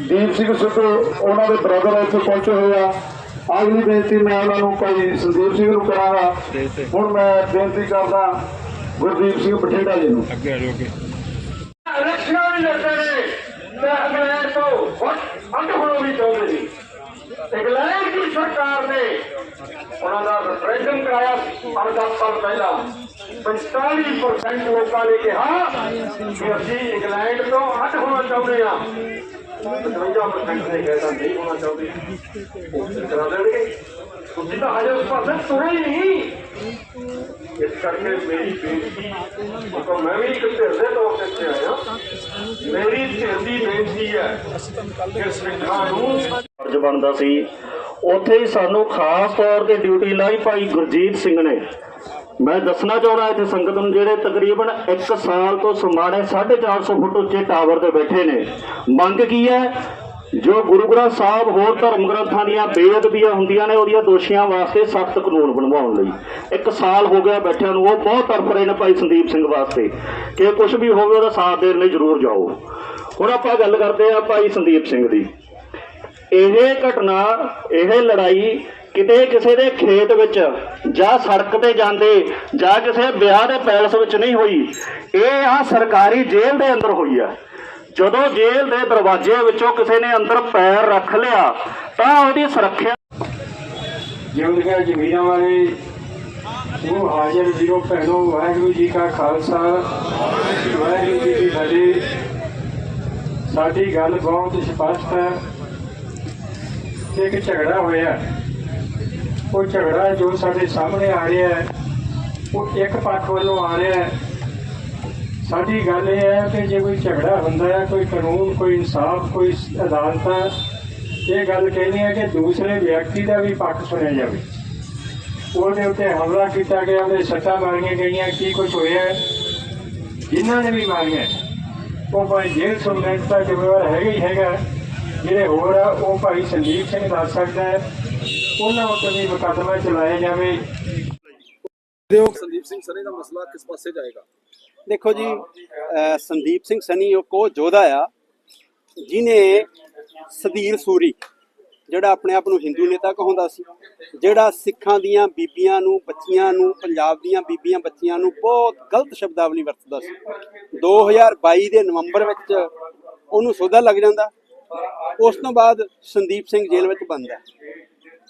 ਦੀਪ ਸਿੰਘ ਸਿੱਧੂ ਉਹਨਾਂ ਦੇ ਬ੍ਰਦਰ ਇੱਥੇ ਪਹੁੰਚੇ ਹੋਏ ਆ। ਅਗਲੀ ਬੇਨਤੀ ਮੈਂ ਉਹਨਾਂ ਨੂੰ ਭਾਈ ਸੰਦੀਪ ਸਿੰਘ ਨੂੰ ਕਰਾਂਗਾ। ਹੁਣ ਮੈਂ ਬੇਨਤੀ ਕਰਦਾ ਗੁਰਦੀਪ ਸਿੰਘ ਬਠਿੰਡਾ ਜੀ ਨੂੰ। ਅੱਗੇ ਆ ਜਾਓ ਅੱਗੇ। ਇਲੈਕਸ਼ਨਾਂ ਵੀ ਲੜਦੇ ਨੇ। ਤੇ ਇੰਗਲੈਂਡ ਤੋਂ ਅੱਡ ਹੋਣਾ ਵੀ ਚਾਹੁੰਦੇ ਸੀ ਇੰਗਲੈਂਡ ਦੀ ਸਰਕਾਰ ਨੇ ਉਹਨਾਂ ਦਾ ਰੈਫਰੈਂਡਮ ਕਰਾਇਆ ਪੰਜ ਦਸ ਸਾਲ ਪਹਿਲਾਂ 45% ਲੋਕਾਂ ਨੇ ਕਿਹਾ ਕਿ ਅਸੀਂ ਇੰਗਲੈਂਡ ਤੋਂ ਅੱਡ ਹੋਣਾ ਚਾਹੁੰਦੇ ਹਾਂ। 55% ਨੇ ਕਹਿਤਾ ਨਹੀਂ ਹੋਣਾ ਚਾਹੁੰਦੇ। ਉਹ ਕਰਾ ਦੇਣਗੇ। ਤੁਸੀਂ ਤਾਂ ਹਜੇ ਉਸ ਪਾਸੇ ਤੁਰੇ ਹੀ ਨਹੀਂ। ਇਸ ਕਰਕੇ ਮੇਰੀ ਬੇਨਤੀ, ਉਹ ਮੈਂ ਵੀ ਇੱਕ ਧਿਰ ਤੌਰ ਤੇ ਇੱਥੇ ਆਇਆ। ਮੇਰੀ ਧਿਰ ਬੇਨਤੀ ਹੈ ਕਿ ਸਿੱਖਾਂ ਨੂੰ ਫਰਜ਼ ਬਣਦਾ ਸੀ। ਉੱਥੇ ਹੀ ਸਾਨੂੰ ਖਾਸ ਤੌਰ ਤੇ ਡਿਊਟੀ ਲਾਈ ਭਾਈ ਗੁਰਜੀਤ ਸਿੰਘ ਨੇ। ਮੈਂ ਦੱਸਣਾ ਚਾਹੁੰਦਾ ਇੱਥੇ ਸੰਗਤ ਨੂੰ ਜਿਹੜੇ ਤਕਰੀਬਨ 1 ਸਾਲ ਤੋਂ ਸਮਾਣੇ 450 ਫੁੱਟ ਉੱਚੇ ਟਾਵਰ ਤੇ ਬੈਠੇ ਨੇ। ਮੰਗ ਕੀ ਹੈ? ਜੋ ਗੁਰੂ ਗ੍ਰੰਥ ਸਾਹਿਬ ਹੋਰ ਧਰਮ ਗ੍ਰੰਥਾਂ ਦੀਆਂ ਬੇਅਦਬੀਆਂ ਹੁੰਦੀਆਂ ਨੇ, ਉਹਦੀਆਂ ਦੋਸ਼ੀਆਂ ਵਾਸਤੇ ਸਖਤ ਕਾਨੂੰਨ ਬਣਵਾਉਣ ਲਈ। ਇੱਕ ਸਾਲ ਹੋ ਗਿਆ ਬੈਠਿਆਂ ਨੂੰ, ਉਹ ਬਹੁਤ ਤਰਫ ਰਹੇ ਨੇ ਭਾਈ ਸੰਦੀਪ ਸਿੰਘ ਵਾਸਤੇ। ਕਿ ਕੁਝ ਵੀ ਹੋਵੇ, ਉਹਦਾ ਸਾਥ ਦੇਣ ਲਈ ਜ਼ਰੂਰ ਜਾਓ। ਹੁਣ ਆਪਾਂ ਗੱਲ ਕਰਦੇ ਆ ਭਾਈ ਸੰਦੀਪ ਸਿੰਘ ਦੀ। ਇਹ ਘਟਨਾ, ਇਹ ਲੜਾਈ ਕਿਤੇ ਕਿਸੇ ਦੇ ਖੇਤ ਵਿੱਚ ਜਾਂ ਸੜਕ ਤੇ ਜਾਂਦੇ ਜਾਂ ਕਿਸੇ ਵਿਆਹ ਦੇ ਪੈਲਸ ਵਿੱਚ ਨਹੀਂ ਹੋਈ, ਇਹ ਆ ਸਰਕਾਰੀ ਜੇਲ੍ਹ ਦੇ ਅੰਦਰ ਹੋਈ ਆ। ਜਦੋਂ ਜੇਲ੍ਹ ਦੇ ਦਰਵਾਜ਼ੇ ਵਿੱਚੋਂ ਕਿਸੇ ਨੇ ਅੰਦਰ ਪੈਰ ਰੱਖ ਲਿਆ, ਤਾਂ ਉਹਦੀ ਸੁਰੱਖਿਆ ਜਿਉਂਦਗਾ ਜ਼ਮੀਰਾਂ ਵਾਲੇ, ਉਹ ਹਾਜ਼ਰ ਵੀਰੋ, ਭੈਣੋ, ਵਾਹਿਗੁਰੂ ਜੀ ਕਾ ਖਾਲਸਾ। ਵਾਹਿਗੁਰੂ ਜੀ ਕੀ ਫਤਿਹ। ਸਾਡੀ ਗੱਲ ਬਹੁਤ ਸਪਸ਼ਟ ਹੈ। ਇੱਕ ਝਗੜਾ ਹੋਇਆ। ਉਹ ਝਗੜਾ ਜੋ ਸਾਡੇ ਸਾਹਮਣੇ ਆ ਰਿਹਾ ਹੈ, ਉਹ ਇੱਕ ਪੱਖ ਵੱਲੋਂ ਆ ਰਿਹਾ ਹੈ ਸਾਡੀ ਗੱਲ ਇਹ ਹੈ ਕਿ ਜੇ ਕੋਈ ਝਗੜਾ ਹੁੰਦਾ ਹੈ, ਕੋਈ ਕਾਨੂੰਨ, ਕੋਈ ਇਨਸਾਫ, ਕੋਈ ਅਦਾਲਤ ਇਹ ਗੱਲ ਕਹਿੰਦੀ ਹੈ ਕਿ ਦੂਸਰੇ ਵਿਅਕਤੀ ਦਾ ਵੀ ਪੱਖ ਸੁਣਿਆ ਜਾਵੇ ਉਹਦੇ ਉੱਤੇ ਹਮਲਾ ਕੀਤਾ ਗਿਆ, ਉਹਦੇ ਸੱਟਾਂ ਮਾਰੀਆਂ ਗਈਆਂ, ਕੀ ਕੁਝ ਹੋਇਆ ਹੈ। ਜਿਨ੍ਹਾਂ ਨੇ ਵੀ ਮਾਰੀਆਂ ਉਹ ਭਾਈ ਜੇਲ੍ਹ ਸੁਣਨ ਦਾ ਜ਼ਿੰਮੇਵਾਰ ਹੈਗਾ ਹੀ ਹੈਗਾ, ਜਿਹੜੇ ਹੋਰ ਆ, ਉਹ ਭਾਈ ਸੰਦੀਪ ਸਿੰਘ ਦੱਸ ਸਕਦਾ ਹੈ ਉਹਨਾਂ ਉੱਤੇ ਵੀ ਮੁਕੱਦਮਾ ਚਲਾਇਆ ਜਾਵੇ। ਸੰਦੀਪ ਸਿੰਘ ਸਰੇ ਦਾ ਮਸਲਾ ਕਿਸ ਪਾਸੇ ਜਾਏਗਾ? ਦੇਖੋ ਜੀ ਸੰਦੀਪ ਸਿੰਘ ਸਨੀ ਉਹ ਕੋ ਯੋਧਾ ਆ ਜਿਨੇ ਸਦੀਰ ਸੂਰੀ ਜਿਹੜਾ ਆਪਣੇ ਆਪ ਨੂੰ ਹਿੰਦੂ ਨੇਤਾ ਕਹਾਉਂਦਾ ਸੀ ਜਿਹੜਾ ਸਿੱਖਾਂ ਦੀਆਂ ਬੀਬੀਆਂ ਨੂੰ ਬੱਚੀਆਂ ਨੂੰ ਪੰਜਾਬ ਦੀਆਂ ਬੀਬੀਆਂ ਬੱਚੀਆਂ ਨੂੰ ਬਹੁਤ ਗਲਤ ਸ਼ਬਦਾਵਲੀ ਵਰਤਦਾ ਸੀ। 2022 ਦੇ ਨਵੰਬਰ ਵਿੱਚ ਉਹਨੂੰ ਸੋਧਾ ਲੱਗ ਜਾਂਦਾ। ਉਸ ਤੋਂ ਬਾਅਦ ਸੰਦੀਪ ਸਿੰਘ ਜੇਲ੍ਹ ਵਿੱਚ ਬੰਦ ਹੈ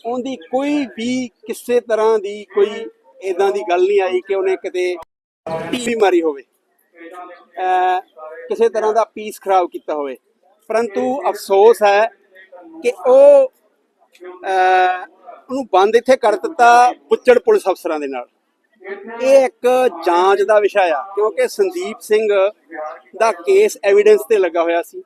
ਉਹਦੀ ਕੋਈ ਵੀ ਕਿਸੇ ਤਰ੍ਹਾਂ ਦੀ ਕੋਈ ਇਦਾਂ ਦੀ ਗੱਲ ਨਹੀਂ ਆਈ ਕਿ ਉਹਨੇ ਕਿਤੇ ਟੀਵੀ ਮਾਰੀ ਹੋਵੇ। ਕਿਸੇ ਤਰ੍ਹਾਂ ਦਾ ਪੀਸ ਖਰਾਬ ਕੀਤਾ ਹੋਵੇ। ਪਰੰਤੂ ਅਫਸੋਸ ਹੈ ਕਿ ਉਹ, ਅਹ ਉਹਨੂੰ ਬੰਦ ਇੱਥੇ ਕਰ ਦਿੱਤਾ ਬੁੱਚੜ ਪੁਲਿਸ ਅਫਸਰਾਂ ਦੇ ਨਾਲ। ਇਹ ਇੱਕ ਜਾਂਚ ਦਾ ਵਿਸ਼ਾ ਆ, ਕਿਉਂਕਿ ਸੰਦੀਪ ਸਿੰਘ ਦਾ ਕੇਸ ਐਵੀਡੈਂਸ ਤੇ ਲੱਗਾ ਹੋਇਆ ਸੀ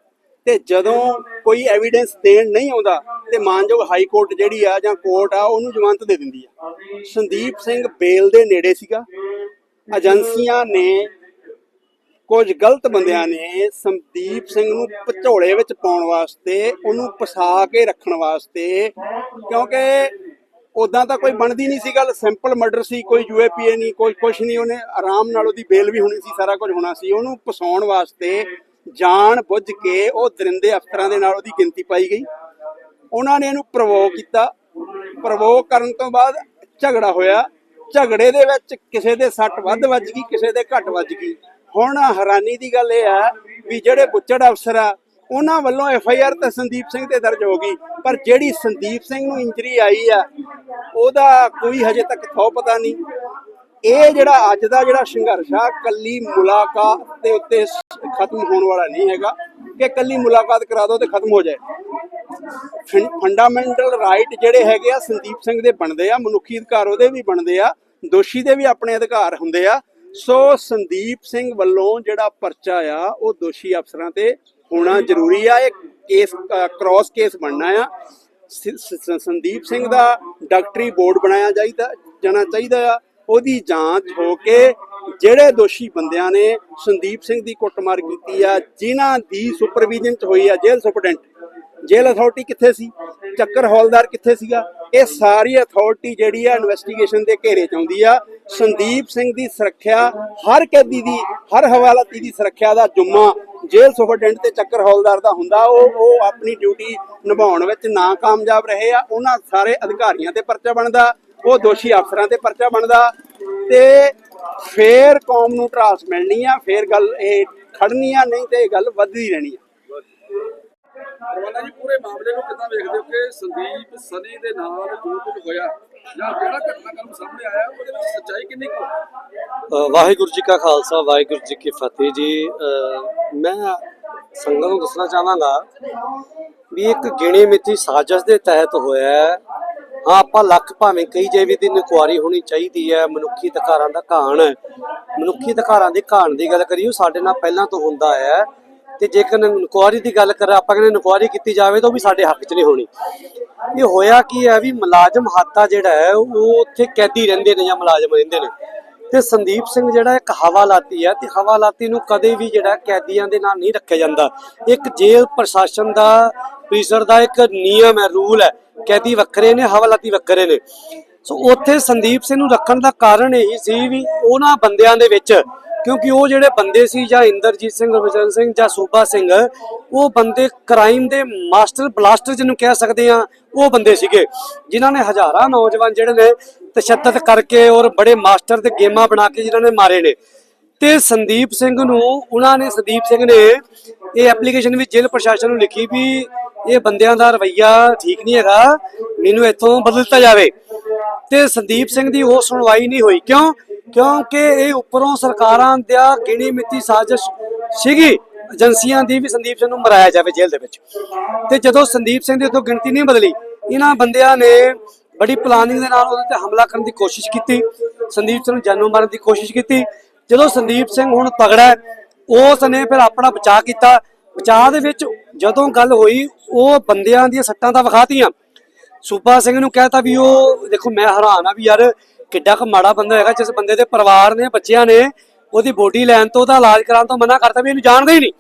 ਤੇ ਜਦੋਂ ਕੋਈ ਐਵੀਡੈਂਸ ਦੇਣ ਨਹੀਂ ਆਉਂਦਾ ਤੇ ਮਾਨਯੋਗ ਹਾਈ ਕੋਰਟ ਜਿਹੜੀ ਆ ਜਾਂ ਕੋਰਟ ਆ, ਉਹਨੂੰ ਜ਼ਮਾਨਤ ਦੇ ਦਿੰਦੀ ਆ। ਸੰਦੀਪ ਸਿੰਘ ਬੇਲ ਦੇ ਨੇੜੇ ਸੀਗਾ। ਏਜੰਸੀਆਂ ਨੇ ਕੁਝ ਗਲਤ ਬੰਦਿਆਂ ਨੇ ਸੰਦੀਪ ਸਿੰਘ ਨੂੰ ਭਚੋਲੇ ਵਿੱਚ ਪਾਉਣ ਵਾਸਤੇ, ਉਹਨੂੰ ਫਸਾ ਕੇ ਰੱਖਣ ਵਾਸਤੇ, ਕਿਉਂਕਿ ਉਦਾਂ ਤਾਂ ਕੋਈ ਬਣਦੀ ਨਹੀਂ ਸੀ ਗੱਲ। ਸਿੰਪਲ ਮਰਡਰ ਸੀ, ਕੋਈ ਯੂਏਪੀਏ ਨਹੀਂ, ਕੋਈ ਕੁਝ ਨਹੀਂ। ਉਹਨੇ ਆਰਾਮ ਨਾਲ ਉਹਦੀ ਬੇਲ ਵੀ ਹੋਣੀ ਸੀ, ਸਾਰਾ ਕੁਝ ਹੋਣਾ ਸੀ। ਉਹਨੂੰ ਫਸਾਉਣ ਵਾਸਤੇ ਜਾਣ ਬੁੱਝ ਕੇ ਉਹ ਦਰਿੰਦੇ ਅਫਸਰਾਂ ਦੇ ਨਾਲ ਉਹਦੀ ਗਿਣਤੀ ਪਾਈ ਗਈ। ਉਹਨਾਂ ਨੇ ਇਹਨੂੰ ਪ੍ਰਵੋਕ ਕੀਤਾ। ਪ੍ਰਵੋਕ ਕਰਨ ਤੋਂ ਬਾਅਦ ਝਗੜਾ ਹੋਇਆ। ਝਗੜੇ ਦੇ ਵਿੱਚ ਕਿਸੇ ਦੇ ਸੱਟ ਵੱਧ ਵੱਜ ਗਈ, ਕਿਸੇ ਦੇ ਘੱਟ ਵੱਜ ਗਈ। ਹੁਣ ਹੈਰਾਨੀ ਦੀ ਗੱਲ ਇਹ ਹੈ ਵੀ ਜਿਹੜੇ ਬੁੱਚੜ ਅਫਸਰ ਆ, ਉਹਨਾਂ ਵੱਲੋਂ ਐਫ ਆਈ ਆਰ ਤਾਂ ਸੰਦੀਪ ਸਿੰਘ ਤੇ ਦਰਜ ਹੋ ਗਈ। ਪਰ ਜਿਹੜੀ ਸੰਦੀਪ ਸਿੰਘ ਨੂੰ ਇੰਜਰੀ ਆਈ ਆ, ਉਹਦਾ ਕੋਈ ਹਜੇ ਤੱਕ ਥੋ ਪਤਾ ਨਹੀਂ। ਇਹ ਜਿਹੜਾ ਅੱਜ ਦਾ ਜਿਹੜਾ ਸੰਘਰਸ਼ ਆ, ਕੱਲੀ ਮੁਲਾਕਾਤ ਦੇ ਉੱਤੇ ਖਤਮ ਹੋਣ ਵਾਲਾ ਨਹੀਂ ਹੈਗਾ। ਕਿ ਕੱਲੀ ਮੁਲਾਕਾਤ ਕਰਾ ਦੋ ਤੇ ਖਤਮ ਹੋ ਜਾਏ। ਫੰਡਾਮੈਂਟਲ ਰਾਈਟ ਜਿਹੜੇ ਹੈਗੇ ਆ, ਸੰਦੀਪ ਸਿੰਘ ਦੇ ਬਣਦੇ ਆ, ਮਨੁੱਖੀ ਅਧਿਕਾਰ ਉਹਦੇ ਵੀ ਬਣਦੇ ਆ, ਦੋਸ਼ੀ ਦੇ ਵੀ ਆਪਣੇ ਅਧਿਕਾਰ ਹੁੰਦੇ ਆ। ਸੋ ਸੰਦੀਪ ਸਿੰਘ ਵੱਲੋਂ ਜਿਹੜਾ ਪਰਚਾ ਆ, ਉਹ ਦੋਸ਼ੀ ਅਫਸਰਾਂ ਤੇ ਹੋਣਾ ਜ਼ਰੂਰੀ ਆ। ਇਹ ਕੇਸ ਕ੍ਰਾਸ ਕੇਸ ਬਣਨਾ ਆ। ਸੰਦੀਪ ਸਿੰਘ ਦਾ ਡਾਕਟਰੀ ਬੋਰਡ ਬਣਾਇਆ ਚਾਹੀਦਾ ਜਾਣਾ ਚਾਹੀਦਾ ਆ। ਉਹਦੀ ਜਾਂਚ ਹੋ ਕੇ ਜਿਹੜੇ ਦੋਸ਼ੀ ਬੰਦਿਆਂ ਨੇ ਸੰਦੀਪ ਸਿੰਘ ਦੀ ਕੁੱਟਮਾਰ ਕੀਤੀ ਆ, ਜਿਨ੍ਹਾਂ ਦੀ ਸੁਪਰਵਿਜ਼ਨ ਚ ਹੋਈ ਆ, ਜੇਲ੍ਹ ਸੁਪਰਡੈਂਟ ਜੇਲ੍ਹ ਅਥਾਰਟੀ ਕਿੱਥੇ ਸੀ? ਚੱਕਰ ਹੌਲਦਾਰ ਕਿੱਥੇ ਸੀਗਾ? ਇਹ ਸਾਰੀ ਅਥਾਰਟੀ ਜਿਹੜੀ ਆ ਇਨਵੈਸਟੀਗੇਸ਼ਨ ਦੇ ਘੇਰੇ ਚ ਆਉਂਦੀ ਆ। ਸੰਦੀਪ ਸਿੰਘ ਦੀ ਸੁਰੱਖਿਆ, ਹਰ ਕੈਦੀ ਦੀ, ਹਰ ਹਵਾਲਾਤੀ ਦੀ ਸੁਰੱਖਿਆ ਦਾ ਜੁੰਮਾ ਜੇਲ੍ਹ ਸੁਪਰਡੈਂਟ ਤੇ ਚੱਕਰ ਹੌਲਦਾਰ ਦਾ ਹੁੰਦਾ। ਉਹ ਉਹ ਆਪਣੀ ਡਿਊਟੀ ਨਿਭਾਉਣ ਵਿੱਚ ਨਾ ਕਾਮਯਾਬ ਰਹੇ ਆ। ਉਹਨਾਂ ਸਾਰੇ ਅਧਿਕਾਰੀਆਂ ਤੇ ਪਰਚਾ ਬਣਦਾ। ਉਹ ਦੋਸ਼ੀ ਅਫਸਰਾਂ ਤੇ ਪਰਚਾ ਬਣਦਾ। ਤੇ ਫੇਰ ਕੌਮ ਨੂੰ ਟਰਾਸ ਮਿਲਣੀ ਆ। ਫੇਰ ਗੱਲ ਇਹ ਖੜਨੀ ਆ, ਨਹੀਂ ਤੇ ਇਹ ਗੱਲ ਵੱਧਦੀ ਰਹਿਣੀ ਆ। ਰਵਾਨਾ ਜੀ, ਪੂਰੇ ਮਾਮਲੇ ਨੂੰ ਕਿੱਦਾਂ ਵੇਖਦੇ ਹੋ ਕਿ ਸੰਦੀਪ ਸਨੀ ਦੇ ਨਾਲ ਜੋ ਕੁਝ ਹੋਇਆ ਜਾਂ ਜਿਹੜਾ ਘਟਨਾਕ੍ਰਮ ਸਾਹਮਣੇ ਆਇਆ, ਉਹਦੇ ਵਿੱਚ ਸੱਚਾਈ ਕਿੰਨੀ ਕੁ ਵਾਹਿਗੁਰੂ ਜੀ ਕਾ ਖਾਲਸਾ, ਵਾਹਿਗੁਰੂ ਜੀ ਕੀ ਫਤਿਹ ਜੀ। ਮੈਂ ਸੰਗਤ ਨੂੰ ਦੱਸਣਾ ਚਾਹਾਂਗਾ ਵੀ ਇੱਕ ਗਿਣੀ ਮਿੱਥੀ ਸਾਜ਼ਿਸ਼ ਦੇ ਤਹਿਤ ਹੋਇਆ ਹੈ। ਹਾਂ, ਆਪਾਂ ਲੱਖ ਭਾਵੇਂ ਕਈ ਜੇ ਵੀ ਦੀ ਇਨਕੁਆਰੀ ਹੋਣੀ ਚਾਹੀਦੀ ਹੈ, ਮਨੁੱਖੀ ਅਧਿਕਾਰਾਂ ਦਾ ਘਾਣ। ਮਨੁੱਖੀ ਅਧਿਕਾਰਾਂ ਦੇ ਘਾਣ ਦੀ ਗੱਲ ਕਰੀਏ ਸਾਡੇ ਨਾਲ ਪਹਿਲਾਂ ਤੋਂ ਹੁੰਦਾ ਹੈ। ਤੇ ਜੇਕਰ ਇਨਕੁਆਰੀ ਦੀ ਗੱਲ ਕਰਾਂ, ਆਪਾਂ ਕਹਿੰਦੇ ਇਨਕੁਆਰੀ ਕੀਤੀ ਜਾਵੇ ਤਾਂ ਉਹ ਵੀ ਸਾਡੇ ਹੱਕ 'ਚ ਨਹੀਂ ਹੋਣੀ। ਇਹ ਹੋਇਆ ਕੀ ਹੈ ਵੀ ਮੁਲਾਜ਼ਮ ਹਾਤਾ ਜਿਹੜਾ ਹੈ, ਉਹ ਉੱਥੇ ਕੈਦੀ ਰਹਿੰਦੇ ਨੇ ਜਾਂ ਮੁਲਾਜ਼ਮ ਰਹਿੰਦੇ ਨੇ। ਤੇ ਸੰਦੀਪ ਸਿੰਘ ਜਿਹੜਾ ਇੱਕ ਹਵਾਲਾਤੀ ਹੈ, ਤੇ ਹਵਾਲਾਤੀ ਨੂੰ ਕਦੇ ਵੀ ਜਿਹੜਾ ਕੈਦੀਆਂ ਦੇ ਨਾਲ ਨਹੀਂ ਰੱਖਿਆ ਜਾਂਦਾ। ਇੱਕ ਜੇਲ੍ਹ ਪ੍ਰਸ਼ਾਸਨ ਦਾ ਪੀਸਰ ਦਾ ਇੱਕ ਨਿਯਮ ਹੈ, ਰੂਲ ਹੈ। ਕੈਦੀ ਵੱਖਰੇ ਨੇ, ਹਵਾਲਾਤੀ ਵੱਖਰੇ ਨੇ। ਸੋ ਉੱਥੇ ਸੰਦੀਪ ਸਿੰਘ ਨੂੰ ਰੱਖਣ ਦਾ ਕਾਰਨ ਇਹੀ ਸੀ ਵੀ ਉਹਨਾਂ ਬੰਦਿਆਂ ਦੇ ਵਿੱਚ ਕਿਉਂਕਿ ਉਹ ਜਿਹੜੇ ਬੰਦੇ ਸੀ ਜਾਂ ਇੰਦਰਜੀਤ ਸਿੰਘ ਰਵਿਚਰਨ ਸਿੰਘ ਜਾਂ ਸੂਬਾ ਸਿੰਘ, ਉਹ ਬੰਦੇ ਕ੍ਰਾਈਮ ਦੇ ਮਾਸਟਰ ਬਲਾਸਟਰ ਜਿਹਨੂੰ ਕਹਿ ਸਕਦੇ ਆ ਉਹ ਬੰਦੇ ਸੀਗੇ। ਜਿਨ੍ਹਾਂ ਨੇ ਹਜ਼ਾਰਾਂ ਨੌਜਵਾਨ ਜਿਹੜੇ ਨੇ ਤਸ਼ੱਦਦ ਕਰਕੇ ਔਰ ਬੜੇ ਮਾਸਟਰ ਤੇ ਗੇਮਾਂ ਬਣਾ ਕੇ ਜਿਨ੍ਹਾਂ ਨੇ ਮਾਰੇ ਨੇ। ਤੇ ਸੰਦੀਪ ਸਿੰਘ ਨੂੰ, ਉਹਨਾਂ ਨੇ, ਸੰਦੀਪ ਸਿੰਘ ਨੇ ਇਹ ਐਪਲੀਕੇਸ਼ਨ ਵੀ ਜੇਲ੍ਹ ਪ੍ਰਸ਼ਾਸਨ ਨੂੰ ਲਿਖੀ ਵੀ ਇਹ ਬੰਦਿਆਂ ਦਾ ਰਵਈਆ ਠੀਕ ਨਹੀਂ ਹੈਗਾ, ਮੈਨੂੰ ਇੱਥੋਂ ਬਦਲ ਦਿੱਤਾ ਜਾਵੇ। ਤੇ ਸੰਦੀਪ ਸਿੰਘ ਦੀ ਉਹ ਸੁਣਵਾਈ ਨਹੀਂ ਹੋਈ। ਕਿਉਂ? ਕਿਉਂਕਿ ਇਹ ਉੱਪਰੋਂ ਸਰਕਾਰਾਂ ਦਾ ਗਿਣੀ ਮਿੱਤੀ ਸਾਜ਼ਿਸ਼ ਸੀਗੀ, ਏਜੰਸੀਆਂ ਦੀ ਵੀ ਸੰਦੀਪ ਸਿੰਘ ਨੂੰ ਮਰਾਇਆ ਜਾਵੇ ਜੇਲ੍ਹ ਦੇ ਵਿੱਚ। ਤੇ ਜਦੋਂ ਸੰਦੀਪ ਸਿੰਘ ਦੀ ਉਥੋਂ ਗਿਣਤੀ ਨਹੀਂ ਬਦਲੀ, ਇਹਨਾਂ ਬੰਦਿਆਂ ਨੇ ਬੜੀ ਪਲਾਨਿੰਗ ਦੇ ਨਾਲ ਉਹਦੇ ਤੇ ਹਮਲਾ ਕਰਨ ਦੀ ਕੋਸ਼ਿਸ਼ ਕੀਤੀ, ਸੰਦੀਪ ਸਿੰਘ ਨੂੰ ਜਾਨੋਂ ਮਾਰਨ ਦੀ ਕੋਸ਼ਿਸ਼ ਕੀਤੀ। ਜਦੋਂ ਸੰਦੀਪ ਸਿੰਘ ਹੁਣ ਤਗੜਾ ਉਸ ਨੇ ਫਿਰ ਆਪਣਾ ਬਚਾਅ ਕੀਤਾ। ਬਚਾਅ ਦੇ ਵਿੱਚ ਜਦੋਂ ਗੱਲ ਹੋਈ, ਉਹ ਬੰਦਿਆਂ ਦੀਆਂ ਸੱਟਾਂ ਤਾਂ ਵਿਖਾਤੀਆਂ। ਸੂਬਾ ਸਿੰਘ ਨੂੰ ਕਹਿਤਾ ਵੀ ਉਹ, ਦੇਖੋ ਮੈਂ ਹੈਰਾਨ ਆ ਵੀ ਯਾਰ ਕਿੱਡਾ ਕੁ ਮਾੜਾ ਬੰਦਾ ਹੈਗਾ ਜਿਸ ਬੰਦੇ ਦੇ ਪਰਿਵਾਰ ਨੇ, ਬੱਚਿਆਂ ਨੇ ਉਹਦੀ ਬੋਡੀ ਲੈਣ ਤੋਂ, ਉਹਦਾ ਇਲਾਜ ਕਰਾਉਣ ਤੋਂ ਮਨਾ ਕਰਤਾ ਵੀ ਇਹਨੂੰ ਜਾਣਦਾ ਹੀ ਨਹੀਂ।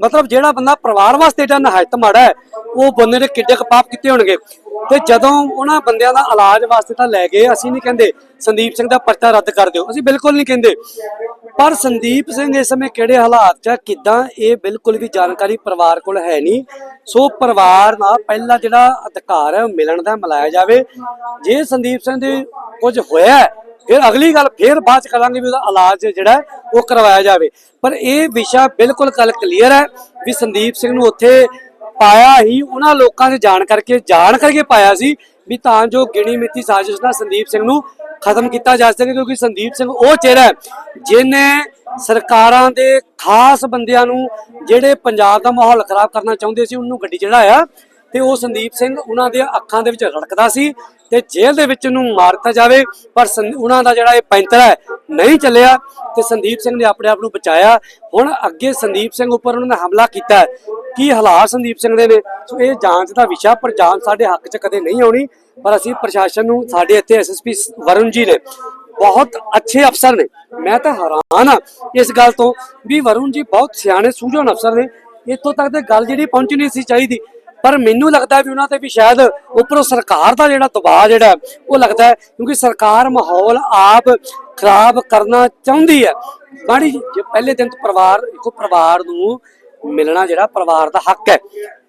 ਮਤਲਬ ਜਿਹੜਾ ਬੰਦਾ ਪਰਿਵਾਰ ਵਾਸਤੇ ਏਡਾ ਨਹਾਇਤ ਮਾੜਾ ਹੈ, ਉਹ ਬੰਦੇ ਨੇ ਕਿੱਡੇ ਕੁ ਪਾਪ ਕੀਤੇ ਹੋਣਗੇ। ਤੇ ਜਦੋਂ ਉਹਨਾਂ ਬੰਦਿਆਂ ਦਾ ਇਲਾਜ ਵਾਸਤੇ ਤਾਂ ਲੈ ਗਏ ਅਸੀਂ ਨਹੀਂ ਕਹਿੰਦੇ ਸੰਦੀਪ ਸਿੰਘ ਦਾ ਪਰਚਾ ਰੱਦ ਕਰ ਦਿਓ। ਅਸੀਂ ਬਿਲਕੁਲ ਨਹੀਂ ਕਹਿੰਦੇ। ਪਰ ਸੰਦੀਪ ਸਿੰਘ ਇਸ ਸਮੇਂ ਕਿਹੜੇ ਹਾਲਾਤ 'ਚ ਆ, ਕਿੱਦਾਂ ਇਹ ਬਿਲਕੁਲ ਵੀ ਜਾਣਕਾਰੀ ਪਰਿਵਾਰ ਕੋਲ ਹੈ ਨਹੀਂ। ਸੋ ਪਰਿਵਾਰ ਨਾਲ ਪਹਿਲਾ ਜਿਹੜਾ ਅਧਿਕਾਰ ਹੈ ਉਹ ਮਿਲਣ ਦਾ ਮਿਲਾਇਆ ਜਾਵੇ। ਜੇ ਸੰਦੀਪ ਸਿੰਘ ਦੇ ਕੁਝ ਹੋਇਆ ਫਿਰ ਅਗਲੀ ਗੱਲ ਫਿਰ ਬਾਅਦ ਚ ਕਰਾਂਗੇ ਵੀ ਉਹਦਾ ਇਲਾਜ ਜਿਹੜਾ ਉਹ ਕਰਵਾਇਆ ਜਾਵੇ। ਪਰ ਇਹ ਵਿਸ਼ਾ ਬਿਲਕੁਲ ਕੱਲ ਕਲੀਅਰ ਹੈ ਵੀ ਸੰਦੀਪ ਸਿੰਘ ਨੂੰ ਉੱਥੇ ਪਾਇਆ ਹੀ, ਉਹਨਾਂ ਲੋਕਾਂ ਦੇ ਜਾਣ ਕਰਕੇ ਜਾਣ ਕਰਕੇ ਪਾਇਆ ਸੀ ਵੀ ਤਾਂ ਜੋ ਗਿਣੀ ਮਿੱਤੀ ਸਾਜ਼ਿਸ਼ ਨਾਲ ਸੰਦੀਪ ਸਿੰਘ ਨੂੰ ਖਤਮ ਕੀਤਾ ਜਾ ਸਕੇ, ਕਿਉਂਕਿ ਸੰਦੀਪ ਸਿੰਘ ਉਹ ਚਿਹਰਾ ਹੈ ਜਿਹਨੇ ਸਰਕਾਰਾਂ ਦੇ ਖਾਸ ਬੰਦਿਆਂ ਨੂੰ ਜਿਹੜੇ ਪੰਜਾਬ ਦਾ ਮਾਹੌਲ ਖਰਾਬ ਕਰਨਾ ਚਾਹੁੰਦੇ ਸੀ, ਉਹਨੂੰ ਗੱਡੀ ਚੜਾਇਆ ਤੇ ਉਹ ਸੰਦੀਪ ਸਿੰਘ ਉਹਨਾਂ ਦੇ ਅੱਖਾਂ ਦੇ ਵਿੱਚ ਰੜਕਦਾ ਸੀ। ਤੇ ਜੇਲ੍ਹ ਦੇ ਵਿੱਚ ਉਹਨੂੰ ਮਾਰ ਦਿੱਤਾ ਜਾਵੇ, ਪਰ ਸੰ- ਉਹਨਾਂ ਦਾ ਜਿਹੜਾ ਇਹ ਪੈਂਤਰਾ ਹੈ, ਨਹੀਂ ਚੱਲਿਆ ਤੇ ਸੰਦੀਪ ਸਿੰਘ ਨੇ ਆਪਣੇ ਆਪ ਨੂੰ ਬਚਾਇਆ। ਹੁਣ ਅੱਗੇ ਸੰਦੀਪ ਸਿੰਘ ਉੱਪਰ ਉਹਨਾਂ ਨੇ ਹਮਲਾ ਕੀਤਾ ਕੀ ਹਾਲਾਤ ਸੰਦੀਪ ਸਿੰਘ ਦੇ ਨੇ? ਸੋ ਇਹ ਜਾਂਚ ਦਾ ਵਿਸ਼ਾ, ਪਰ ਜਾਂਚ ਸਾਡੇ ਹੱਕ 'ਚ ਕਦੇ ਨਹੀਂ ਆਉਣੀ, ਪਰ ਅਸੀਂ ਪ੍ਰਸ਼ਾਸਨ ਨੂੰ, ਸਾਡੇ ਇੱਥੇ ਐਸਐਸਪੀ ਵਰੁਣ ਜੀ ਨੇ ਬਹੁਤ ਅੱਛੇ ਅਫਸਰ ਨੇ। ਮੈਂ ਤਾਂ ਹੈਰਾਨ ਆ ਇਸ ਗੱਲ ਤੋਂ ਵੀ ਵਰੁਣ ਜੀ ਬਹੁਤ ਸਿਆਣੇ, ਸੂਝਵਾਨ ਅਫਸਰ ਨੇ। ਇੱਥੋਂ ਤੱਕ ਤੇ ਗੱਲ ਜਿਹੜੀ ਪਹੁੰਚਣੀ ਸੀ ਚਾਹੀਦੀ। ਪਰ ਮੈਨੂੰ ਲੱਗਦਾ ਵੀ ਉਹਨਾਂ ਤੇ ਵੀ ਸ਼ਾਇਦ ਉੱਪਰੋਂ ਸਰਕਾਰ ਦਾ ਜਿਹੜਾ ਦਬਾਅ ਜਿਹੜਾ ਉਹ ਲੱਗਦਾ ਕਿਉਂਕਿ ਸਰਕਾਰ ਮਾਹੌਲ ਆਪ ਖਰਾਬ ਕਰਨਾ ਚਾਹੁੰਦੀ ਹੈ। ਬਾੜੀ ਜੇ ਪਹਿਲੇ ਦਿਨ ਤੋਂ ਪਰਿਵਾਰ ਇੱਕੋ ਪਰਿਵਾਰ ਨੂੰ ਮਿਲਣਾ ਜਿਹੜਾ ਪਰਿਵਾਰ ਦਾ ਹੱਕ ਹੈ।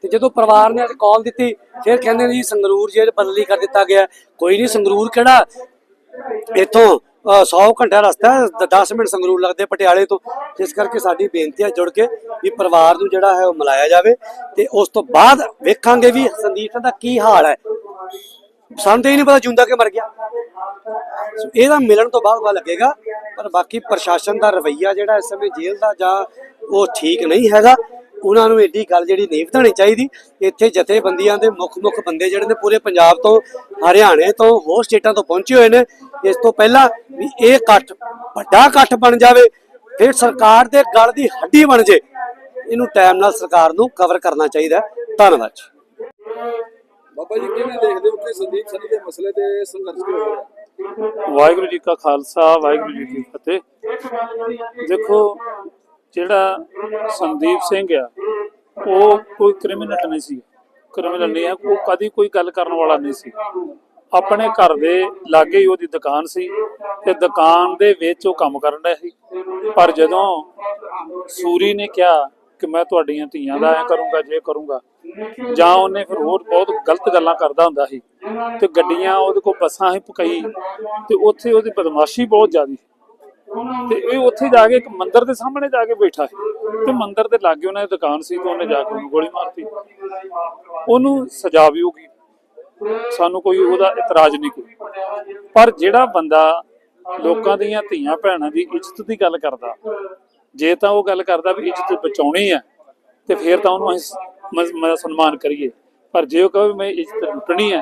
ਤੇ ਜਦੋਂ ਪਰਿਵਾਰ ਨੇ ਅੱਜ ਕਾਲ ਦਿੱਤੀ, ਫਿਰ ਕਹਿੰਦੇ ਨੇ ਜੀ ਸੰਗਰੂਰ ਜੇਲ੍ਹ ਬਦਲੀ ਕਰ ਦਿੱਤਾ ਗਿਆ। ਕੋਈ ਨਹੀਂ ਸੰਗਰੂਰ ਕਿਹੜਾ? ਇੱਥੋਂ 100 ਘੰਟਾ ਰਸਤਾ ਹੈ 10 ਮਿੰਟ ਸੰਗਰੂਰ ਲੱਗਦੇ ਪਟਿਆਲੇ ਤੋਂ। ਜਿਸ ਕਰਕੇ ਸਾਡੀ ਬੇਨਤੀ ਹੈ ਜੁੜ ਕੇ ਵੀ ਪਰਿਵਾਰ ਨੂੰ ਜਿਹੜਾ ਹੈ ਉਹ ਮਿਲਾਇਆ ਜਾਵੇ ਤੇ ਉਸ ਤੋਂ ਬਾਅਦ ਵੇਖਾਂਗੇ ਵੀ ਸੰਦੀਪ ਸਿੰਘ ਦਾ ਕੀ ਹਾਲ ਹੈ। ਸਾਨੂੰ ਤਾਂ ਨਹੀਂ ਪਤਾ ਜਿਉਂਦਾ ਕਿ ਮਰ ਗਿਆ। ਸੋ ਇਹਦਾ ਮਿਲਣ ਤੋਂ ਬਾਅਦ ਪਤਾ ਲੱਗੇਗਾ, ਪਰ ਬਾਕੀ ਪ੍ਰਸ਼ਾਸਨ ਦਾ ਰਵੱਈਆ ਜਿਹੜਾ ਇਸ ਸਮੇਂ ਜੇਲ੍ਹ ਦਾ ਜਾਂ ਉਹ ਠੀਕ ਨਹੀਂ ਹੈਗਾ। ਉਹਨਾਂ ਨੂੰ ਏਡੀ ਗੱਲ ਜਿਹੜੀ ਨਹੀਂ ਵਧਾਉਣੀ ਚਾਹੀਦੀ। ਇੱਥੇ ਜਥੇਬੰਦੀਆਂ ਦੇ ਮੁੱਖ ਮੁੱਖ ਬੰਦੇ ਜਿਹੜੇ ਨੇ ਪੂਰੇ ਪੰਜਾਬ ਤੋਂ ਹਰਿਆਣੇ ਤੋਂ ਹੋਰ ਸਟੇਟਾਂ ਤੋਂ ਪਹੁੰਚੇ ਹੋਏ ਨੇ। ਇਸ ਤੋਂ ਪਹਿਲਾਂ ਵੀ ਇਹ ਇਕੱਠ ਵੱਡਾ ਇਕੱਠ ਬਣ ਜਾਵੇ ਫਿਰ ਸਰਕਾਰ ਦੇ ਗਲ ਦੀ ਹੱਡੀ ਬਣ ਜੇ ਇਹਨੂੰ ਟਾਈਮ ਨਾਲ ਸਰਕਾਰ ਨੂੰ ਕਵਰ ਕਰਨਾ ਚਾਹੀਦਾ ਹੈ। ਧੰਨਵਾਦ ਜੀ। ਬਾਬਾ ਜੀ ਕਿਵੇਂ ਦੇਖਦੇ ਹੋ ਕਿ ਸੰਦੀਪ ਸਨੀ ਦੇ ਮਸਲੇ ਤੇ ਸੰਘਰਸ਼ ਕਿਉਂ ਹੋਇਆ? ਵਾਹਿਗੁਰੂ ਜੀ ਕਾ ਖਾਲਸਾ ਵਾਹਿਗੁਰੂ ਜੀ ਕੀ ਫਤਿਹ। ਦੇਖੋ ਜਿਹੜਾ ਸੰਦੀਪ ਸਿੰਘ ਆ, ਉਹ ਕੋਈ ਕ੍ਰਿਮੀਨਲ ਨਹੀਂ ਸੀ। ਕ੍ਰਿਮੀਨਲ ਨਹੀਂ ਆ, ਉਹ ਕਦੀ ਕੋਈ ਗੱਲ ਕਰਨ ਵਾਲਾ ਨਹੀਂ ਸੀ। ਆਪਣੇ ਘਰ ਦੇ ਲਾਗੇ ਹੀ ਉਹਦੀ ਦੁਕਾਨ ਸੀ ਤੇ ਦੁਕਾਨ ਦੇ ਵਿੱਚ ਉਹ ਕੰਮ ਕਰਨ ਰਿਹਾ ਸੀ। ਪਰ ਜਦੋਂ ਸੂਰੀ ਨੇ ਕਿਹਾ ਕਿ ਮੈਂ ਤੁਹਾਡੀਆਂ ਧੀਆਂ ਦਾ ਐ ਕਰੂੰਗਾ, ਜੇ ਕਰੂੰਗਾ, ਜਾਂ ਉਹਨੇ ਫਿਰ ਹੋਰ ਬਹੁਤ ਗਲਤ ਗੱਲਾਂ ਕਰਦਾ ਹੁੰਦਾ ਸੀ ਤੇ ਗੱਡੀਆਂ ਉਹਦੇ ਕੋਲ ਬੱਸਾਂ ਹੀ ਪਕਾਈ ਤੇ ਉੱਥੇ ਉਹਦੀ ਬਦਮਾਸ਼ੀ ਬਹੁਤ ਜ਼ਿਆਦੀ ਤੇ ਇਹ ਉੱਥੇ ਜਾ ਕੇ ਇੱਕ ਮੰਦਿਰ ਦੇ ਸਾਹਮਣੇ ਜਾ ਕੇ ਬੈਠਾ ਸੀ ਤੇ ਮੰਦਿਰ ਦੇ ਲਾਗੇ ਉਹਨਾਂ ਦੀ ਦੁਕਾਨ ਸੀ ਤੇ ਉਹਨੇ ਜਾ ਕੇ ਗੋਲੀ ਮਾਰਤੀ। ਉਹਨੂੰ ਸਜ਼ਾ ਵੀ ਹੋ ਸਾਨੂੰ ਕੋਈ ਉਹਦਾ ਇਤਰਾਜ਼ ਨਹੀਂ ਕੋਈ। ਪਰ ਜਿਹੜਾ ਬੰਦਾ ਲੋਕਾਂ ਦੀਆਂ ਧੀਆਂ ਭੈਣਾਂ ਦੀ ਇੱਜ਼ਤ ਦੀ ਗੱਲ ਕਰਦਾ, ਜੇ ਤਾਂ ਉਹ ਗੱਲ ਕਰਦਾ ਵੀ ਇੱਜ਼ਤ ਬਚਾਉਣੀ ਹੈ, ਤੇ ਫਿਰ ਤਾਂ ਉਹਨੂੰ ਅਸੀਂ ਸਨਮਾਨ ਕਰੀਏ। ਪਰ ਜੇ ਉਹ ਕਹੇ ਮੈਂ ਇੱਜ਼ਤ ਲੁੱਟਣੀ ਹੈ,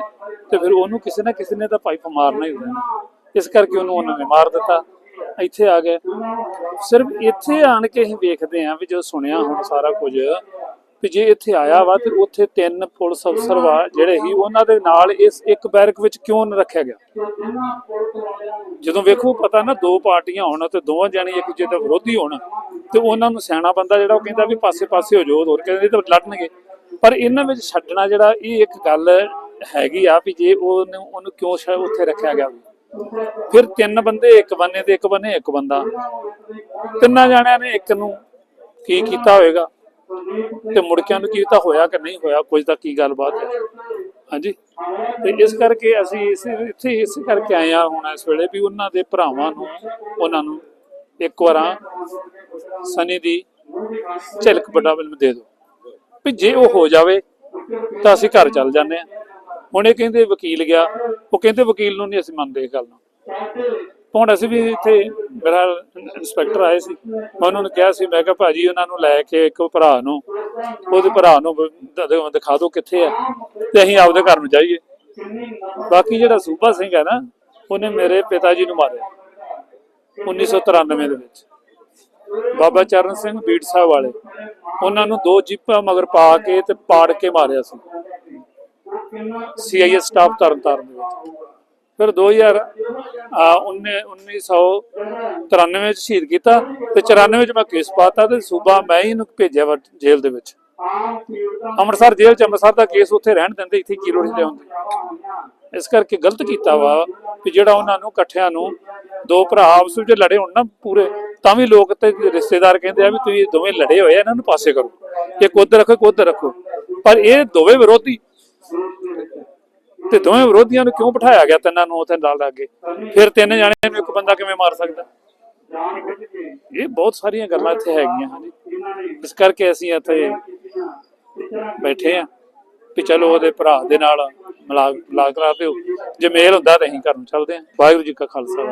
ਤੇ ਫਿਰ ਉਹਨੂੰ ਕਿਸੇ ਨਾ ਕਿਸੇ ਨੇ ਤਾਂ ਪਾਈਪ ਮਾਰਨਾ ਹੀ ਹੁੰਦਾ ਇਸ ਕਰਕੇ ਉਹਨੂੰ ਉਹਨਾਂ ਨੇ ਮਾਰ ਦਿੱਤਾ। ਇੱਥੇ ਆ ਗਏ। ਸਿਰਫ ਇੱਥੇ ਆਣ ਕੇ ਅਸੀਂ ਵੇਖਦੇ ਹਾਂ ਵੀ ਜਦੋਂ ਸੁਣਿਆ ਹੁਣ ਸਾਰਾ ਕੁਝ, ਵੀ ਜੇ ਇੱਥੇ ਆਇਆ ਵਾ ਤੇ ਉੱਥੇ ਤਿੰਨ ਪੁਲਿਸ ਅਫਸਰ ਵਾ ਜਿਹੜੇ ਹੀ ਉਹਨਾਂ ਦੇ ਨਾਲ ਇਸ ਇੱਕ ਬੈਰਕ ਵਿੱਚ ਕਿਉਂ ਨਾ ਰੱਖਿਆ ਗਿਆ? ਜਦੋਂ ਵੇਖੋ, ਪਤਾ ਨਾ ਦੋ ਪਾਰਟੀਆਂ ਹੋਣ ਤੇ ਦੋਵਾਂ ਜਾਣੀ ਇੱਕ ਦੂਜੇ ਦੇ ਵਿਰੋਧੀ ਹੋਣ ਤੇ ਉਹਨਾਂ ਨੂੰ ਸਿਆਣਾ ਬੰਦਾ ਜਿਹੜਾ ਉਹ ਕਹਿੰਦਾ ਵੀ ਪਾਸੇ-ਪਾਸੇ ਹੋ ਜਾਓ, ਹੋਰ ਕਹਿੰਦੇ ਤਾਂ ਲੜਨਗੇ। ਪਰ ਇਹਨਾਂ ਵਿੱਚ ਛੱਡਣਾ ਜਿਹੜਾ ਇਹ ਇੱਕ ਗੱਲ ਹੈਗੀ ਆ ਵੀ ਜੇ ਉਹਨੂੰ ਉਹਨੂੰ ਕਿਉਂ ਉੱਥੇ ਰੱਖਿਆ ਗਿਆ? ਫਿਰ ਤਿੰਨ ਬੰਦੇ, ਇੱਕ ਬੰਨੇ ਤੇ ਇੱਕ ਬੰਨੇ, ਇੱਕ ਬੰਦਾ। ਤਿੰਨਾਂ ਜਾਣਿਆਂ ਨੇ ਇੱਕ ਨੂੰ ਕੀ ਕੀਤਾ ਹੋਵੇਗਾ ਤੇ ਮੁੜਕਿਆਂ ਨੂੰ ਕੀ ਤਾਂ ਹੋਇਆ ਕਿ ਨਹੀਂ ਹੋਇਆ? ਕੁਝ ਤਾਂ ਕੀ ਗੱਲਬਾਤ ਹੈ? ਹਾਂਜੀ। ਤੇ ਇਸ ਕਰਕੇ ਅਸੀਂ ਇਸ, ਇੱਥੇ ਇਸ ਕਰਕੇ ਆਏ ਆ ਹੁਣ ਇਸ ਵੇਲੇ ਵੀ ਉਹਨਾਂ ਦੇ ਭਰਾਵਾਂ ਨੂੰ, ਉਹਨਾਂ ਨੂੰ ਇੱਕ ਵਾਰਾਂ ਸਨੀ ਦੀ ਝਲਕ ਵੱਡਾ ਫਿਲਮ ਦੇ ਦਿਓ। ਵੀ ਜੇ ਉਹ ਹੋ ਜਾਵੇ ਤਾਂ ਅਸੀਂ ਘਰ ਚੱਲ ਜਾਂਦੇ ਆ ਹੁਣ ਇਹ ਕਹਿੰਦੇ ਵਕੀਲ ਗਿਆ, ਉਹ ਕਹਿੰਦੇ ਵਕੀਲ ਨੂੰ ਨਹੀਂ ਅਸੀਂ ਮੰਨਦੇ ਇਹ ਗੱਲ ਨੂੰ। ਹੁਣ ਅਸੀਂ ਵੀ ਇੱਥੇ ਮੇਰਾ ਇੰਸਪੈਕਟਰ ਆਏ ਸੀ, ਮੈਂ ਉਹਨਾਂ ਨੂੰ ਕਿਹਾ ਸੀ, ਮੈਂ ਕਿਹਾ ਭਾਜੀ ਉਹਨਾਂ ਨੂੰ ਲੈ ਕੇ ਇੱਕ ਭਰਾ ਨੂੰ, ਉਹਦੇ ਭਰਾ ਨੂੰ ਦਿਖਾ ਦਿਓ ਕਿੱਥੇ ਆ, ਤੇ ਅਸੀਂ ਆਪਦੇ ਘਰ ਨੂੰ ਜਾਈਏ। ਬਾਕੀ ਜਿਹੜਾ ਸੂਬਾ ਸਿੰਘ ਹੈ ਨਾ, ਉਹਨੇ ਮੇਰੇ ਪਿਤਾ ਜੀ ਨੂੰ ਮਾਰਿਆ 1993 ਦੇ ਵਿੱਚ। ਬਾਬਾ ਚਰਨ ਸਿੰਘ ਬੀੜ ਸਾਹਿਬ ਵਾਲੇ, ਉਹਨਾਂ ਨੂੰ ਦੋ ਜੀਪਾਂ ਮਗਰ ਪਾ ਕੇ ਤੇ ਪਾੜ ਕੇ ਮਾਰਿਆ ਸੀ। ਸੀਆਈਏ ਸਟਾਫ ਤਰਨਤਾਰਨ ਦੇ ਵਿੱਚ। ਫਿਰ 2000 1993 ਵਿੱਚ ਸ਼ਹੀਦ ਕੀਤਾ ਤੇ 94 ਵਿੱਚ ਮੈਂ ਕੇਸ ਪਾਤਾ ਤੇ ਸੂਬਾ ਮੈਂ ਹੀ ਇਹਨੂੰ ਭੇਜਿਆ ਜੇਲ੍ਹ ਦੇ ਵਿੱਚ। ਅੰਮ੍ਰਿਤਸਰ ਜੇਲ੍ਹ ਚ ਅੰਮ੍ਰਿਤਸਰ ਦਾ ਕੇਸ ਉੱਥੇ ਰਹਿਣ ਦਿੰਦੇ, ਇੱਥੇ ਕੀ ਲੋੜ ਲਿਆਉਂਦੇ ਇਸ ਕਰਕੇ ਗਲਤ ਕੀਤਾ ਵਾ ਵੀ ਜਿਹੜਾ ਉਹਨਾਂ ਨੂੰ, ਇਕੱਠਿਆਂ ਨੂੰ ਦੋ ਭਰਾ ਆਪਸ ਵਿੱਚ ਲੜੇ ਹੋਣ ਨਾ ਪੂਰੇ, ਤਾਂ ਵੀ ਲੋਕ ਤੇ ਰਿਸ਼ਤੇਦਾਰ ਕਹਿੰਦੇ ਆ ਵੀ ਤੁਸੀਂ ਦੋਵੇਂ ਲੜੇ ਹੋਏ ਇਹਨਾਂ ਨੂੰ ਪਾਸੇ ਕਰੋ। ਇੱਕ ਉੱਧਰ ਰੱਖੋ, ਇੱਕ ਉੱਧਰ ਰੱਖੋ। ਪਰ ਇਹ ਦੋਵੇਂ ਵਿਰੋਧੀ ਤੇ ਦੋਵੇਂ ਵਿਰੋਧੀਆਂ ਨੂੰ ਕਿਉਂ ਬਿਠਾਇਆ ਗਿਆ ਤਿੰਨਾਂ ਨੂੰ ਉੱਥੇ ਨਾਲ ਲੱਗੇ ਫਿਰ ਤਿੰਨ ਜਾਣਿਆਂ ਨੂੰ ਇੱਕ ਬੰਦਾ ਕਿਵੇਂ ਮਾਰ ਸਕਦਾ? ਇਹ ਬਹੁਤ ਸਾਰੀਆਂ ਗੱਲਾਂ ਇੱਥੇ ਹੈਗੀਆਂ ਹਾਂਜੀ ਇਸ ਕਰਕੇ ਅਸੀਂ ਇੱਥੇ ਬੈਠੇ ਆ ਵੀ ਚਲੋ ਉਹਦੇ ਭਰਾ ਦੇ ਨਾਲ ਮਿਲਾ ਮਿਲਾ ਕਰਾ ਦਿਓ। ਜੇ ਮੇਲ ਹੁੰਦਾ ਤਾਂ ਅਸੀਂ ਘਰ ਨੂੰ ਚੱਲਦੇ ਆ ਵਾਹਿਗੁਰੂ ਜੀ ਕਾ ਖਾਲਸਾ।